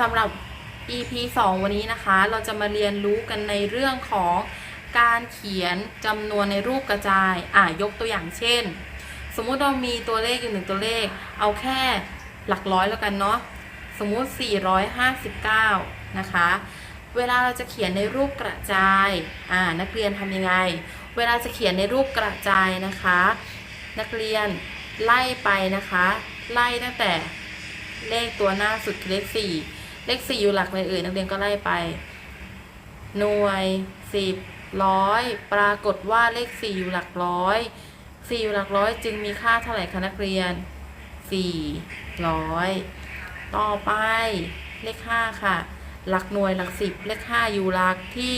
สำหรับ EP 2 วันนี้นะคะ เราจะมาเรียนรู้กันในเรื่องของการเขียนจำนวนในรูปกระจาย อะยกตัวอย่างเช่น สมมุติเรามีตัวเลขอยู่หนึ่งตัวเลข เอาแค่หลักร้อยแล้วกันเนาะ สมมุติ 459 นะคะ เวลาเราจะเขียนในรูปกระจาย อ่า นักเรียนทำยังไง เวลาจะเขียนในรูปกระจายนะคะ นักเรียนไล่ไปนะคะ ไล่ตั้งแต่เลขตัวหน้าสุดคือเลข4 เลข4อยู่หลักไหนเอ่ยนักเรียนก็ไล่ไป หน่วย10ร้อยปรากฏว่าเลข4อยู่หลักร้อย4อยู่หลักร้อยจึงมีค่าเท่าไหร่คะนักเรียน400ต่อไปเลข5ค่ะ หลักหน่วยหลัก10เลข5อยู่หลักที่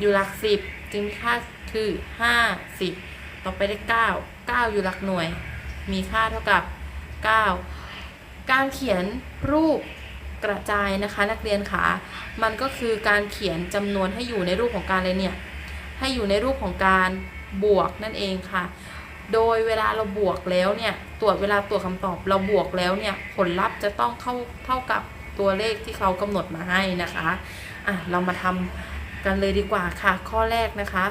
อยู่หลัก10จึงมีค่าคือ50ต่อไปเลข9 9อยู่หลักหน่วย มีค่าเท่ากับ9การเขียนรูป กระจายนะคะนักเรียนคะมันก็คือการเขียนจำนวนให้อยู่ในรูปของการอะไรเนี่ยให้อยู่ในรูปของการบวกนั่นเองค่ะ โดยเวลาเราบวกแล้วเนี่ยตรวจเวลาตรวจคำตอบเราบวกแล้วเนี่ยผลลัพธ์จะต้องเท่าเท่ากับตัวเลขที่เขากำหนดมาให้นะคะอะเรามาทำกันเลยดีกว่าค่ะ ข้อแรกนะคะ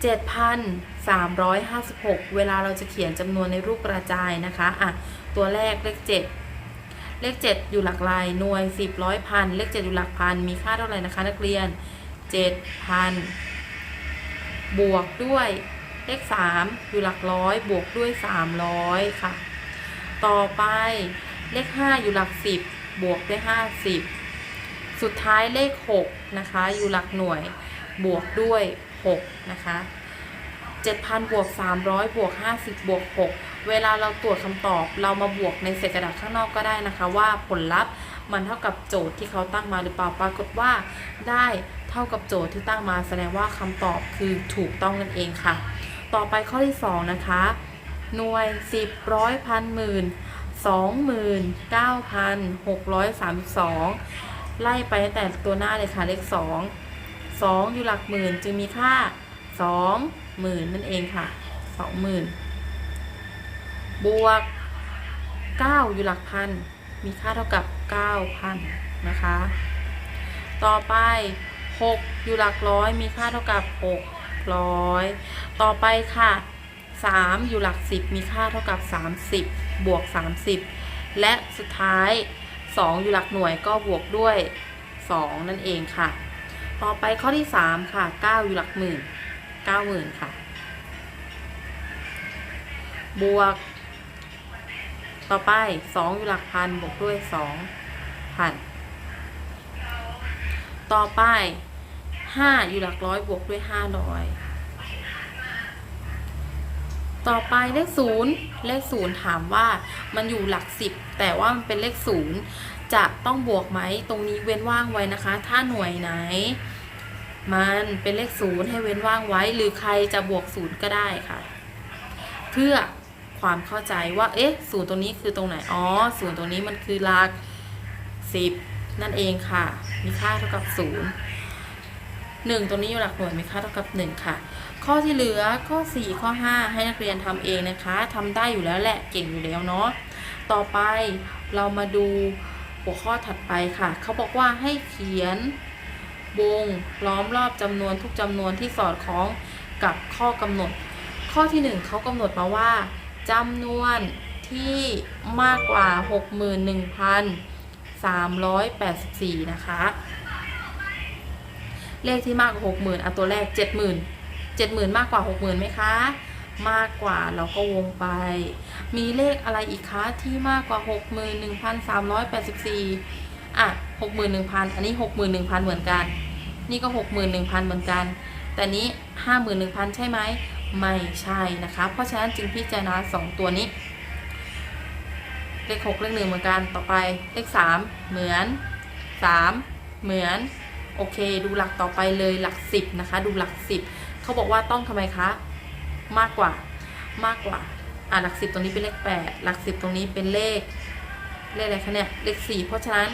7,356 เวลาเราจะเขียนจำนวนในรูปกระจายนะคะ อะ ตัวแรกเลข 7 เลข 7 อยู่หลักลายหน่วย 10ร้อยพันเลข 7 อยู่หลักพันมีค่าเท่าไหร่นะคะ นักเรียน 7,000 บวกด้วยเลข 3 อยู่หลักร้อยบวกด้วย 300 ค่ะ ต่อไปเลข 5 อยู่หลัก 10 บวกด้วย 50 สุดท้ายเลข 6 นะคะ อยู่หลักหน่วยบวกด้วย 6 นะคะ7,000บวก300บวก50บวก6 เวลาเราตรวจคำตอบเรามาบวกในเศษกระดาษข้างนอกก็ได้นะคะ ว่าผลลัพธ์มันเท่ากับโจทย์ที่เขาตั้งมาหรือเปล่าปรากฏว่าได้เท่ากับโจทย์ที่ตั้งมาแสดงว่าคำตอบคือถูกต้องนั่นเองค่ะ ต่อไปข้อที่ 2 นะคะ หน่วย 10ร้อยพันหมื่น29,632 ไล่ไปตั้งแต่ตัวหน้าเลยค่ะเลข 2 2 อยู่หลักหมื่นจึงมีค่า2หมื่นนั่นเองค่ะ2หมื่น บวก 9 อยู่หลักพัน มีค่าเท่ากับ 9,000 นะคะ ต่อไป 6 อยู่หลักร้อย มีค่าเท่ากับ 600 ต่อไปค่ะ 3 อยู่หลัก 10 มีค่าเท่ากับ 30 บวก 30 และสุดท้าย 2 อยู่หลักหน่วยก็บวกด้วย 2 นั่นเองค่ะ ต่อไปข้อที่ 3 ค่ะ 9 อยู่หลักหมื่น 90,000 ค่ะ บวก ต่อไป2อยู่หลักพันบวกด้วย2พันต่อไป5อยู่หลักร้อยบวกด้วย500ต่อไปเลข0เลข0ถามว่ามันอยู่หลัก10แต่ว่ามันเป็นเลข0จะต้องบวกไหมตรงนี้เว้นว่างไว้นะคะ ถ้าหน่วยไหน มันเป็นเลข0ให้เว้นว่างไว้ หรือใครจะบวก0ก็ได้ค่ะ เพื่อ ความเข้าใจว่า เอ๊ะ ศูนย์ตรงนี้คือตรงไหน อ๋อ ศูนย์ตรงนี้มันคือหลัก10นั่นเองค่ะ มีค่าเท่ากับ0 1ตรงนี้อยู่หลักหน่วยมีค่าเท่ากับ1ค่ะ ข้อที่เหลือข้อ4ข้อ5ให้นักเรียนทำเองนะคะทำได้อยู่แล้วแหละเก่งอยู่แล้วเนาะ ต่อไปเรามาดูหัวข้อถัดไปค่ะ เขาบอกว่าให้เขียนวงล้อมรอบจำนวนทุกจำนวนที่สอดคล้องกับข้อกำหนด ข้อที่ 1เขากำหนดมาว่า จำนวนที่มากกว่า 61,384 นะคะ เลขที่มากกว่า 60,000อะตัวแรก 70,000 70,000 มากกว่า 60,000ไหมคะ มากกว่าเราก็วงไป มีเลขอะไรอีกคะที่มากกว่า 61,384 อะ 61,000 อันนี้ 61,000 เหมือนกัน นี่ก็ 61,000 เหมือนกัน แต่นี้ 51,000 ใช่ไหม ไม่ใช่นะคะ เพราะฉะนั้นจึงพิจารณา 2 ตัวนี้ เลข 6 เลข1เหมือนกันต่อไปเลข 3 เหมือน 3 เหมือน โอเค ดูหลักต่อไปเลยหลัก 10 นะคะ ดูหลัก 10เขาบอกว่าต้องทำไมคะ มากกว่ามากกว่าอ่าหลัก 10 ตรงนี้เป็นเลข 8 หลัก 10 ตรงนี้เป็นเลขเลขอะไรคะเนี่ยเลข 4 เพราะฉะนั้น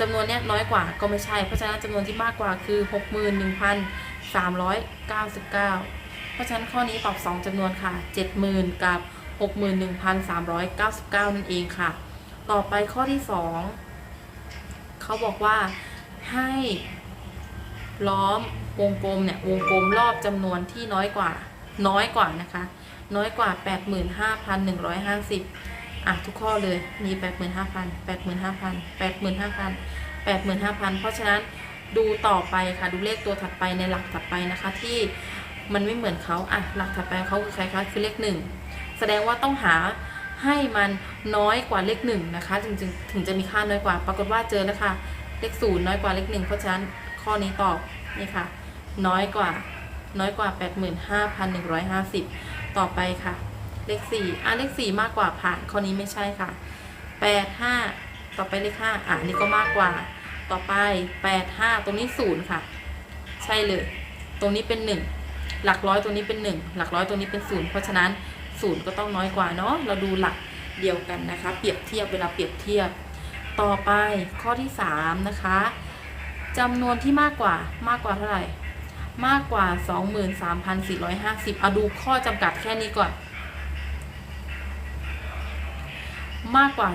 จำนวนเนี้ยน้อยกว่าก็ไม่ใช่ เพราะฉะนั้นจำนวนที่มากกว่าคือ 61,399 เพราะฉะนั้นข้อนี้ตอบ2จำนวนค่ะ 70,000 กับ 61,399 นั่นเองค่ะ ต่อไปข้อที่ 2 เขาบอกว่าให้ล้อมวงกลมเนี่ย วงกลมรอบจำนวนที่น้อยกว่า น้อยกว่านะคะ น้อยกว่า 85,150 อะ ทุกข้อเลยมี 85,000 85,000 85,000 85,000 เพราะฉะนั้นดูต่อไปค่ะ ดูเลขตัวถัดไปในหลักถัดไปนะคะที่ มันไม่เหมือนเขาอะหลักถัดไปเขาคือใครคะคือเลขหนึ่งแสดงว่าต้องหาให้มันน้อยกว่าเลขหนึ่งนะคะจึงถึงจะมีค่าน้อยกว่า ปรากฏว่าเจอแล้วค่ะเลขศูนย์น้อยกว่าเลขหนึ่งเพราะฉะนั้นข้อนี้ตอบนี่ค่ะ น้อยกว่าน้อยกว่า 85,150 ต่อไปค่ะ เลข4อะเลข 4 มากกว่าผ่านข้อนี้ไม่ใช่ค่ะ 8 5 ต่อไปเลข5อะนนี่ก็มากกว่า ต่อไป 8 5 ตรงนี้ 0 ค่ะ ใช่เลย ตรงนี้เป็น 1 หลักร้อยตรงนี้เป็น 1 หลักร้อยตรงนี้เป็น0เพราะฉะนั้น0ก็ต้องน้อยกว่าเนาะเราดูหลักเดียวกันนะคะ เปรียบเทียบเวลาเปรียบเทียบ ต่อไปข้อที่3นะคะจำนวนที่มากกว่ามากกว่าเท่าไหร่ มากกว่า 23,450เอาดูข้อจำกัดแค่นี้ก่อน มากกว่า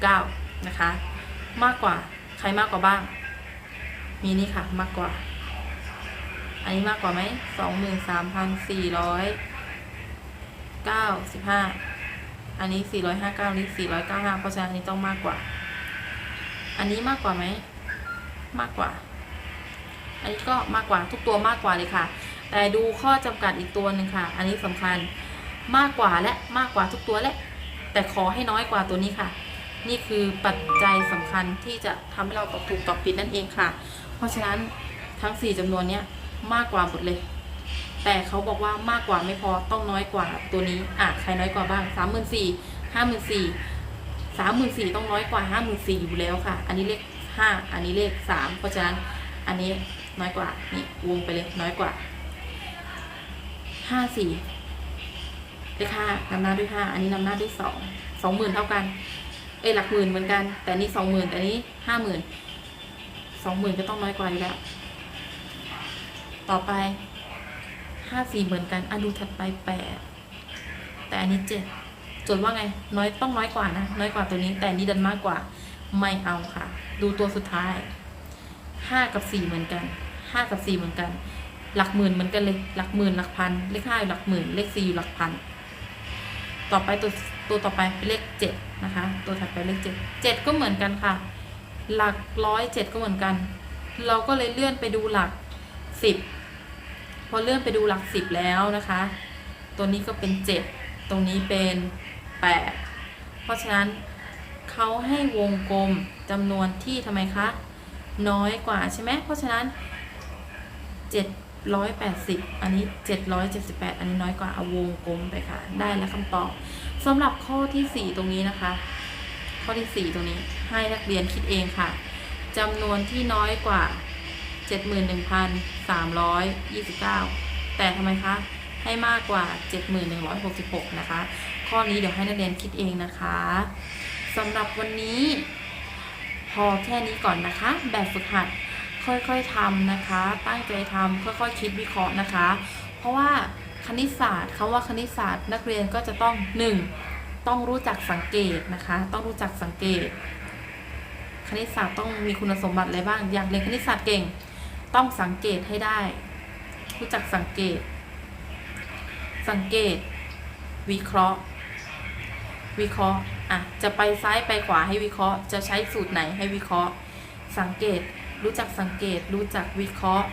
23,459นะคะ มากกว่าใครมากกว่าบ้าง มีนี่ค่ะมากกว่า อันนี้มากกว่าไหม23,495อันนี้459นี้495เพราะฉะนั้นอันนี้ต้องมากกว่า อันนี้มากกว่าไหม มากกว่า อันนี้ก็มากกว่าทุกตัวมากกว่าเลยค่ะ แต่ดูข้อจำกัดอีกตัวหนึ่งค่ะ อันนี้สำคัญมากกว่าและมากกว่าทุกตัวและ แต่ขอให้น้อยกว่าตัวนี้ค่ะ นี่คือปัจจัยสำคัญที่จะทำให้เราตอบถูกตอบผิดนั่นเองค่ะ เพราะฉะนั้นทั้ง 4จำนวนเนี้ย มากกว่าหมดเลย แต่เขาบอกว่ามากกว่าไม่พอต้องน้อยกว่าตัวนี้อะใครน้อยกว่าบ้างสามหมื่นสี่ห้าหมื่นสี่สามหมื่นสี่ต้องน้อยกว่าห้าหมื่นสี่อยู่แล้วค่ะ อันนี้เลขห้าอันนี้เลขสามเพราะฉะนั้นอันนี้น้อยกว่านี่วงไปเลยน้อยกว่าห้าสี่เลขห้านำหน้าด้วยห้าอันนี้นำหน้าด้วยสองสองหมื่นเท่ากันเอ้ยหลักหมื่นเหมือนกัน แต่นี่สองหมื่นแต่นี้ห้าหมื่นสองหมื่นก็ต้องน้อยกว่าอยู่แล้ว ต่อไปห้าสี่เหมือนกันอะดูถัดไปแปดแต่อันนี้เจ็ดจดว่าไงน้อยต้องน้อยกว่านะ น้อยกว่าตัวนี้ แต่นนี้ดันมากกว่า ไม่เอาค่ะ ดูตัวสุดท้ายห้ากับสี่เหมือนกันห้ากับสี่เหมือนกัน หลักหมื่นเหมือนกันเลย หลักหมื่นหลักพัน เลขห้าอยู่หลักหมื่น เลขสี่อยู่หลักพัน ต่อไปตัวตัวต่อไปเป็นเลขเจ็ดนะคะ ตัวถัดไปเลขเจ็ดเจ็ดก็เหมือนกันค่ะ หลักร้อยเจ็ดก็เหมือนกัน เราก็เลยเลื่อนไปดูหลักสิบ พอเลื่อนไปดูหลักสิบแล้วนะคะ ตัวนี้ก็เป็นเจ็ดตรงนี้เป็นแปดเพราะฉะนั้นเขาให้วงกลมจำนวนที่ทำไมคะ น้อยกว่าใช่ไหมเพราะฉะนั้น780อันนี้778อันนี้น้อยกว่าเอาวงกลมไปค่ะ ได้แล้วคำตอบสำหรับข้อที่4ตรงนี้นะคะ ข้อที่4ตรงนี้ให้นักเรียนคิดเองค่ะจำนวนที่น้อยกว่า 71,329แต่ทำไมคะให้มากกว่า71,166 นะคะ ข้อนี้เดี๋ยวให้นักเรียนคิดเองนะคะสำหรับวันนี้ พอแค่นี้ก่อนนะคะ แบบฝึกหัดค่อยๆทำนะคะ ตั้งใจทำค่อยๆ คิดวิเคราะห์นะคะ เพราะว่าคณิตศาสตร์คำว่าคณิตศาสตร์ นักเรียนก็จะต้อง 1. ต้องรู้จักสังเกตนะคะ ต้องรู้จักสังเกต คณิตศาสตร์ต้องมีคุณสมบัติอะไรบ้าง อยากเรียนคณิตศาสตร์เก่ง ต้องสังเกตให้ได้ รู้จักสังเกต สังเกต วิเคราะห์ วิเคราะห์อะจะไปซ้ายไปขวาให้วิเคราะห์ จะใช้สูตรไหนให้วิเคราะห์ สังเกต รู้จักสังเกต รู้จักวิเคราะห์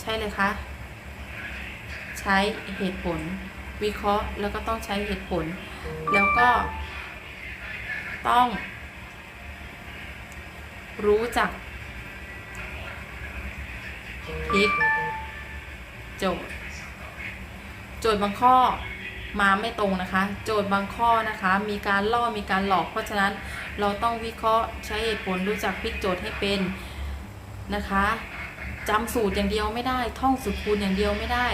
ใช่เลยคะใช้เหตุผล วิเคราะห์แล้วก็ต้องใช้เหตุผล แล้วก็ต้อง รู้จัก พลิก โจทย์ โจทย์บางข้อมาไม่ตรงนะคะ โจทย์บางข้อนะคะ มีการล่อมีการหลอก เพราะฉะนั้นเราต้องวิเคราะห์ใช้เหตุผลรู้จักพลิกโจทย์ให้เป็นนะคะจำสูตรอย่างเดียวไม่ได้ ท่องสูตรคูณอย่างเดียวไม่ได้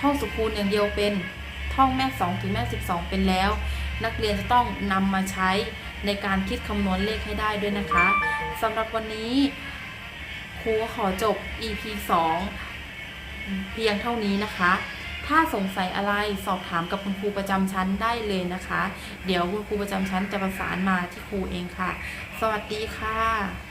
ท่องสูตรคูณอย่างเดียวเป็น ท่องแม่2ถึงแม่12 เป็นแล้ว นักเรียนจะต้องนำมาใช้ในการคิดคำนวณเลขให้ได้ด้วยนะคะสำหรับวันนี้ ครูขอจบ EP 2 เพียงเท่านี้นะคะ ถ้าสงสัยอะไรสอบถามกับคุณครูประจำชั้นได้เลยนะคะ เดี๋ยวคุณครูประจำชั้นจะประสานมาที่ครูเองค่ะ สวัสดีค่ะ